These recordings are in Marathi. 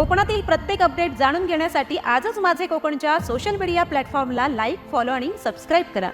कोकणातील प्रत्येक अपडेट जाणून घेण्यासाठी आजच माझे कोकणच्या सोशल मीडिया प्लॅटफॉर्मला लाईक फॉलो आणि सबस्क्राईब करा.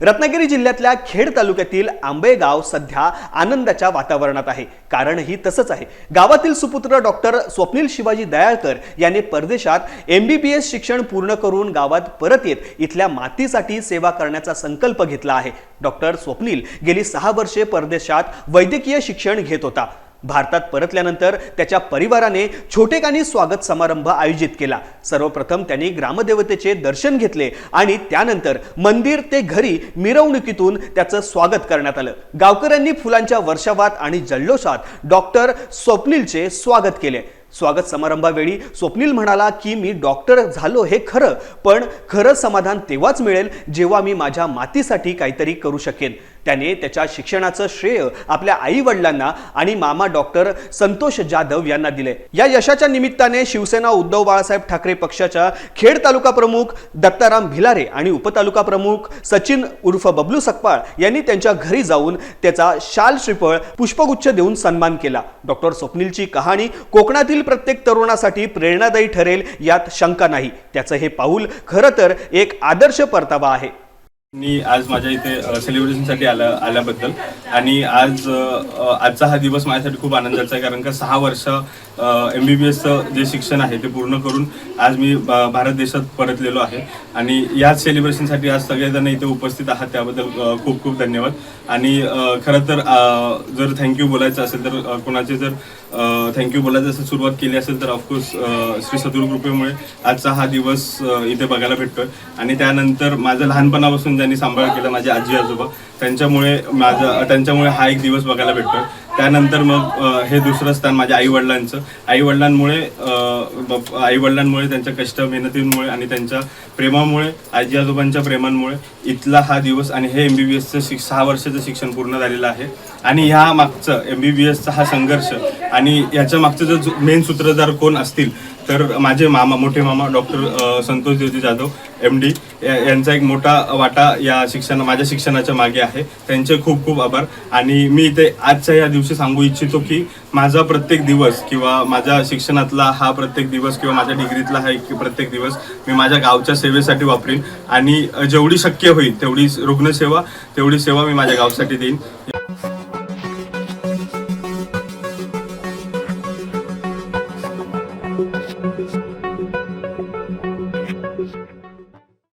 रत्नागिरी जिल्ह्यातल्या खेड तालुक्यातील आंबेगाव सध्या आनंदाच्या वातावरणात आहे. कारणही तसंच आहे. गावातील सुपुत्र डॉक्टर स्वप्नील शिवाजी दयाळकर यांनी परदेशात एम बी बी एस शिक्षण पूर्ण करून गावात परत येत इथल्या मातीसाठी सेवा करण्याचा संकल्प घेतला आहे. डॉक्टर स्वप्नील गेली सहा वर्षे परदेशात वैद्यकीय शिक्षण घेत होता. भारतात परतल्यानंतर त्याच्या परिवाराने छोटेखानी स्वागत समारंभ आयोजित केला. सर्वप्रथम त्यांनी ग्रामदेवतेचे दर्शन घेतले आणि त्यानंतर मंदिर ते घरी मिरवणुकीतून त्याचं स्वागत करण्यात आलं. गावकऱ्यांनी फुलांच्या वर्षावात आणि जल्लोषात डॉक्टर स्वप्नीलचे स्वागत केले. स्वागत समारंभावेळी स्वप्नील म्हणाला की मी डॉक्टर झालो हे खरं पण खरं समाधान तेव्हाच मिळेल जेव्हा मी माझ्या मातीसाठी काहीतरी करू शकेन. त्याने त्याच्या शिक्षणाचं श्रेय आपल्या आई वडिलांना आणि मामा डॉक्टर संतोष जाधव यांना दिले. या यशाच्या निमित्ताने शिवसेना उद्धव बाळासाहेब ठाकरे पक्षाच्या खेड तालुका प्रमुख दत्ताराम भिलारे आणि उपतालुका प्रमुख सचिन उर्फ बबलू सकपाळ यांनी त्यांच्या घरी जाऊन त्याचा शाल श्रीफळ पुष्पगुच्छ देऊन सन्मान केला. डॉक्टर स्वप्नीलची कहाणी कोकणातील प्रत्येक तरुणासाठी प्रेरणादायी ठरेल यात शंका नाही. त्याचं हे पाऊल खरं तर एक आदर्श परतावा आहे. मी आज माझ्या इथे सेलिब्रेशनसाठी आल्या आल्याबद्दल. आणि आज आजचा हा दिवस माझ्यासाठी खूप आनंदाचा आहे कारण का सहा वर्ष एम बी बी एसचं जे शिक्षण आहे ते पूर्ण करून आज मी भारत देशात परतलेलो आहे. आणि याच सेलिब्रेशनसाठी आज सगळेजण इथे उपस्थित आहात त्याबद्दल खूप खूप धन्यवाद. आणि खरं तर जर थँक्यू बोलायचं असेल तर कोणाचे जर थँक्यू बोलायचं असेल सुरुवात केली असेल तर ऑफकोर्स श्री सदुर कृपेमुळे आजचा हा दिवस इथे बघायला भेटतोय. आणि त्यानंतर माझं लहानपणापासून ज्यांनी सांभाळ केला माझे आजी आजोबा. त्यांच्यामुळे माझं त्यांच्यामुळे हा एक दिवस बघायला भेटतोय. त्यानंतर मग हे दुसरं स्थान माझ्या आई वडिलांचं आई वडिलांमुळे आई वडिलांमुळे त्यांच्या कष्ट मेहनतींमुळे आणि त्यांच्या प्रेमामुळे आजी आजोबांच्या प्रेमांमुळे इथला हा दिवस आणि हे एम बी बी एसचं शिक सहा वर्षाचं शिक्षण पूर्ण झालेलं आहे. आणि ह्या मागचं एम बी बी एसचा हा संघर्ष आणि याच्या मागचं जर मेन सूत्रधार कोण असतील तर माझे मामा मोठे मामा doctor Santosh Devji Jadhav M D यांचा एक मोठा वाटा या शिक्षण माझ्या शिक्षणाच्या मागे आहे. त्यांचे खूप खूप आभार. आणि मी इथे आजच्या या दिवशी सांगू इच्छितो की माझा प्रत्येक दिवस किंवा माझ्या शिक्षणातला हा प्रत्येक दिवस किंवा माझ्या डिग्रीतला हा एक प्रत्येक दिवस मी माझ्या गावच्या सेवेसाठी वापरेन. आणि जेवढी शक्य होईल तेवढी रुग्णसेवा तेवढी सेवा मी माझ्या गावसाठी देईन.